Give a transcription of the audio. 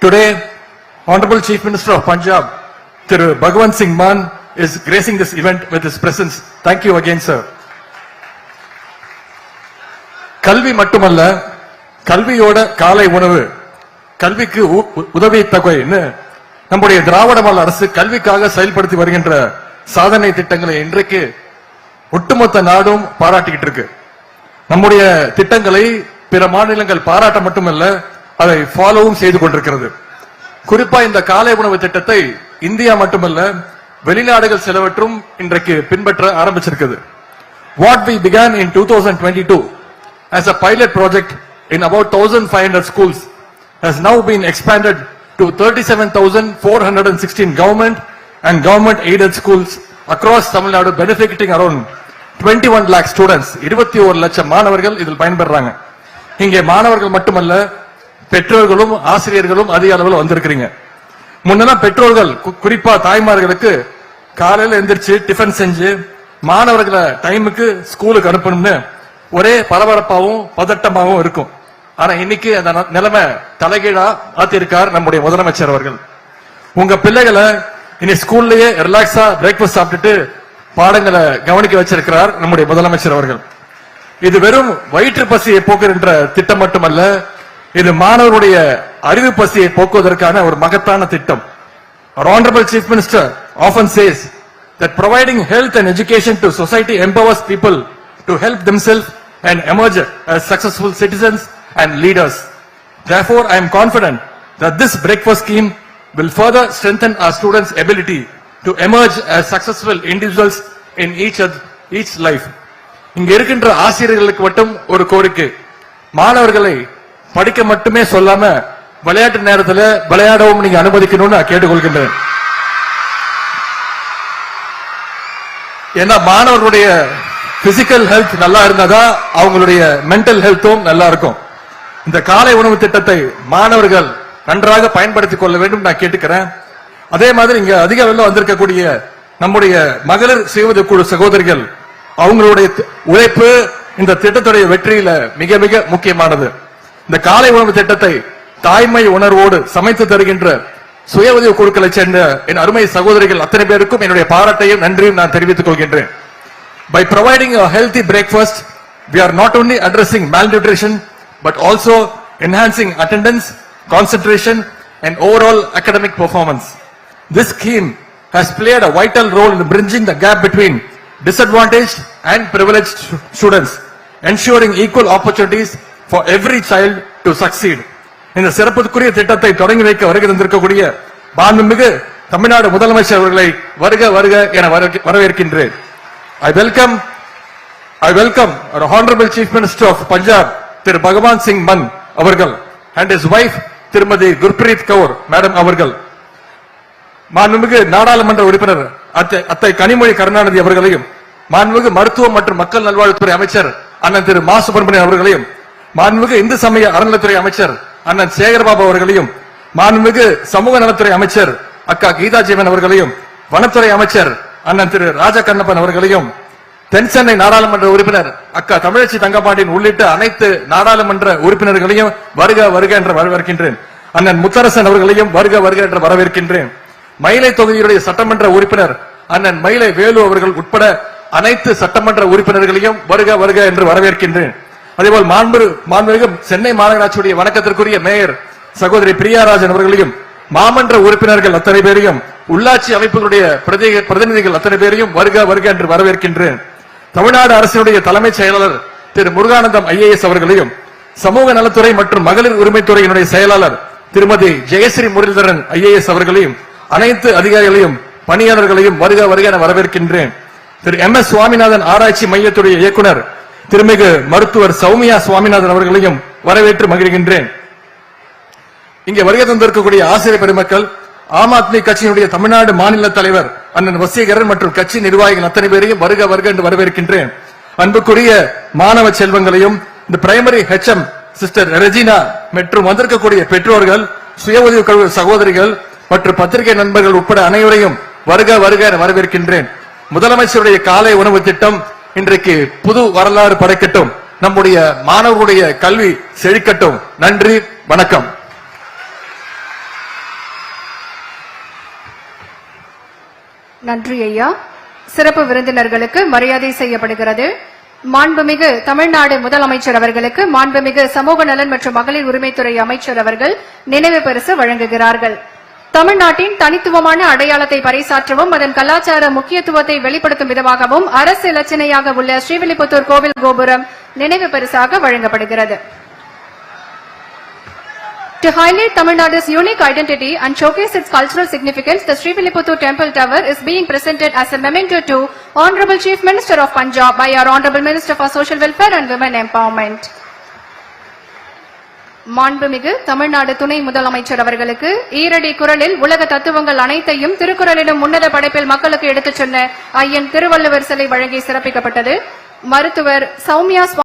Today, Honorable Chief Minister of Punjab, Thiru Bhagwan Singh Mann, is gracing this event with his presence. Thank you again, sir. கல்வி மட்டுமல்ல கல்வியோட காலை உணவு கல்விக்கு உதவி தொகைன்னு நம்முடைய திராவிட மாநில அரசு கல்விக்காக செயல்படுத்தி வருகின்ற சாதனை திட்டங்களை இன்றைக்கு ஒட்டுமொத்த நாடும் பாராட்டிக்கிட்டு இருக்கு நம்முடைய திட்டங்களை பிற மாநிலங்கள் பாராட்ட மட்டுமல்ல அதை ஃபாலோவும் செய்து கொண்டிருக்கிறது குறிப்பா இந்த காலை உணவு திட்டத்தை இந்தியா மட்டுமல்ல வெளிநாடுகள் சிலவற்றும் இன்றைக்கு பின்பற்ற ஆரம்பிச்சிருக்குது what we began in two thousand twenty two as a pilot project in about thousand five hundred schools has now been expanded to thirty seven thousand four hundred and sixteen government and government aided schools across Tamil Nadu benefiting around twenty one lakh students இருபத்தி ஒரு லட்சம் மாணவர்கள் இதில் பயன்பெறாங்க இங்கே மாணவர்கள் மட்டுமல்ல பெற்றோர்களும் ஆசிரியர்களும் அதிக அளவில் வந்திருக்கிறீங்க. முன்னெல்லாம் பெற்றோர்கள் குறிப்பா தாய்மார்களுக்கு காலையில எந்திரிச்சு டிஃபன் செஞ்சு மாணவர்களை டைமுக்கு ஸ்கூலுக்கு அனுப்பணும்னு ஒரே பரபரப்பாகவும் பதட்டமாகவும் இருக்கும். ஆனா இன்னைக்கு அந்த ந- நிலைமை தலைகீழா ஆத்திருக்கார் நம்முடைய முதலமைச்சர் அவர்கள். உங்க பிள்ளைகளை இனி ஸ்கூல்லயே ரிலாக்ஸா பிரேக்ஃபாஸ்ட் சாப்பிட்டுட்டு பாடங்களை கவனிக்க வச்சிருக்கிறார் நம்முடைய முதலமைச்சர் அவர்கள். இது வெறும் வயிற்று பசியை போக்குகின்ற திட்டம் மட்டுமல்ல இது மாணவருடைய அறிவு பசியை போக்குவதற்கான ஒரு மகத்தான திட்டம் Our Honorable Chief Minister often says that providing health and education to society empowers people to help themselves and emerge as successful citizens and leaders. Therefore, I am confident that this breakfast scheme will further strengthen our students' ability to emerge as successful individuals in each, oth- each life. இங்க இருக்கின்ற ஆசிரியர்களுக்கு மட்டும் ஒரு கோரிக்கை மாணவர்களை படிக்க மட்டுமே சொல்லாம விளையாட்டு நேரத்தில் விளையாடவும் நீங்க அனுமதிக்கணும்னு நான் கேட்டுக்கொள்கின்றேன். ஏன்னா மாணவர்களுடைய பிசிக்கல் ஹெல்த் நல்லா இருந்தாதான் அவங்களுடைய மென்டல் ஹெல்த்தும் நல்லா இருக்கும். இந்த காலை உணவு திட்டத்தை மாணவர்கள் நன்றாக பயன்படுத்திக் கொள்ள வேண்டும் நான் கேட்டுக்கிறேன். அதே மாதிரி இங்க அதிக அளவில் வந்திருக்கக்கூடிய நம்முடைய மகளிர் சுய குழு சகோதரிகள் அவங்களுடைய உழைப்பு இந்த திட்டத்துடைய வெற்றியில மிக மிக முக்கியமானது. இந்த காலை உணவு திட்டத்தை தாய்மை உணர்வோடு சமைத்து தருகின்ற சுய உதவி குழுக்களை சேர்ந்த என் அருமை சகோதரிகள் அத்தனை பேருக்கும் என்னுடைய பாராட்டையும் நன்றியும் நான் தெரிவித்துக் கொள்கின்றேன் by providing healthy breakfast we are not only addressing malnutrition but also enhancing attendance concentration and overall academic performance This scheme has played a vital role in bridging the gap between disadvantaged and privileged students, ensuring equal opportunities for every child to succeed. இந்த சிறப்புக்குரிய திட்டத்தை தொடங்கி வைக்க வருகை தந்திருக்கக்கூடிய மாண்புமிகு தமிழ்நாடு முதலமைச்சர் அவர்களை வருக வருக என வரவேற்கின்றேன் I welcome I welcome honourable chief minister of Punjab திரு பகவான் சிங் மன் அவர்கள் அண்ட் இஸ் வைஃப் திருமதி குர்பிரீத் கவுர் மேடம் அவர்கள் மாண்புமிகு நாடாளுமன்ற உறுப்பினர் அத்தை அத்தை கனிமொழி கருணாநிதி அவர்களையும் மாண்புமிகு மருத்துவம் மற்றும் மக்கள் நல்வாழ்வுத்துறை அமைச்சர் அண்ணன் திரு மா சுப்பிரமணியன் அவர்களையும் மாண்புமிகு இந்து சமய அறநிலைத்துறை அமைச்சர் அண்ணன் சேகர்பாபு அவர்களையும் மாண்புமிகு சமூக நலத்துறை அமைச்சர் அக்கா கீதா ஜீவன் அவர்களையும் வனத்துறை அமைச்சர் அண்ணன் திரு ராஜகண்ணப்பன் அவர்களையும் தென் சென்னை நாடாளுமன்ற உறுப்பினர் அக்கா தமிழச்சி தங்கபாண்டியன் உள்ளிட்ட அனைத்து நாடாளுமன்ற உறுப்பினர்களையும் வருக வருக என்று வரவேற்கின்றேன். அண்ணன் முத்தரசன் அவர்களையும் வருக வருக என்று வரவேற்கின்றேன். மயிலை தொகுதியுடைய சட்டமன்ற உறுப்பினர் அண்ணன் மயிலை வேலு அவர்கள் உட்பட அனைத்து சட்டமன்ற உறுப்பினர்களையும் வருக வருக என்று வரவேற்கின்றேன். அதேபோல் மாண்பு மாண்புமிகு சென்னை மாநகராட்சியுடைய வணக்கத்திற்குரிய மேயர் சகோதரி பிரியாராஜன் அவர்களையும் மாமன்ற உறுப்பினர்கள் அத்தனை பேரையும் உள்ளாட்சி அமைப்புகளுடைய பிரதிநிதிகள் அத்தனை பேரையும் வருக வருக என்று வரவேற்கின்றேன். தமிழ்நாடு அரசினுடைய தலைமைச் செயலாளர் திரு முருகானந்தம் ஐஏஎஸ் அவர்களையும் சமூக நலத்துறை மற்றும் மகளிர் உரிமைத்துறையினுடைய செயலாளர் திருமதி ஜெயஸ்ரீ முரளிதரன் ஐஏஎஸ் அவர்களையும் அனைத்து அதிகாரிகளையும் பணியாளர்களையும் வருக வருக என வரவேற்கின்றேன். திரு எம் எஸ் சுவாமிநாதன் ஆராய்ச்சி மையத்துடைய இயக்குநர் திருமிகு மருத்துவர் சௌமியா சுவாமிநாதன் அவர்களையும் வரவேற்று மகிழ்கின்றேன். இங்கே வருகை தந்திருக்கக்கூடிய ஆசிரியர் பெருமக்கள் ஆம் ஆத்மி கட்சியினுடைய தமிழ்நாடு மாநில தலைவர் அண்ணன் வசீகரன் மற்றும் கட்சி நிர்வாகிகள் அத்தனை பேரையும் வருக வருக என்று வரவேற்கின்றேன். அன்புக்குரிய மாணவ செல்வங்களையும் இந்த பிரைமரி ஹெச்எம் சிஸ்டர் ரெஜினா மற்றும் வந்திருக்கக்கூடிய பெற்றோர்கள் சுய உதவி குழு சகோதரிகள் மற்றும் பத்திரிகை நண்பர்கள் உட்பட அனைவரையும் வருக வருக என வரவேற்கின்றேன். முதலமைச்சருடைய காலை உணவு திட்டம் இன்றைக்கு புது வரலாறு படைக்கட்டும். நம்முடைய மாணவர்களுடைய கல்வி செழிக்கட்டும். நன்றி வணக்கம். நன்றி ஐயா. சிறப்பு விருந்தினர்களுக்கு மரியாதை செய்யப்படுகிறது. மாண்புமிகு தமிழ்நாடு முதலமைச்சர் அவர்களுக்கு மாண்புமிகு சமூக நலன் மற்றும் மகளிர் உரிமைத்துறை அமைச்சர் அவர்கள் நினைவு பரிசு வழங்குகிறார்கள். தமிழ்நாட்டின் தனித்துவமான அடையாளத்தை பறைசாற்றவும் அதன் கலாச்சார முக்கியத்துவத்தை வெளிப்படுத்தும் விதமாகவும் அரசு இலச்சினையாக உள்ள ஸ்ரீவில்லிபுத்தூர் கோவில் கோபுரம் நினைவு பரிசாக வழங்கப்படுகிறது To highlight Tamil Nadu's unique identity and showcase its cultural significance, the Sriviliputtur Temple Tower is being presented as a memento to Honorable Chief Minister of Punjab by our Honorable Minister for Social Welfare and Women Empowerment. மாண்புமிகு தமிழ்நாடு துணை முதலமைச்சர் அவர்களுக்கு ஈரடி குரலில் உலக தத்துவங்கள் அனைத்தையும் திருக்குறளிலும் உன்னத படைப்பில் மக்களுக்கு எடுத்துச் சொன்ன ஐயன் திருவள்ளுவர் சிலை வழங்கி சிறப்பிக்கப்பட்டது. மருத்துவர் சௌமியா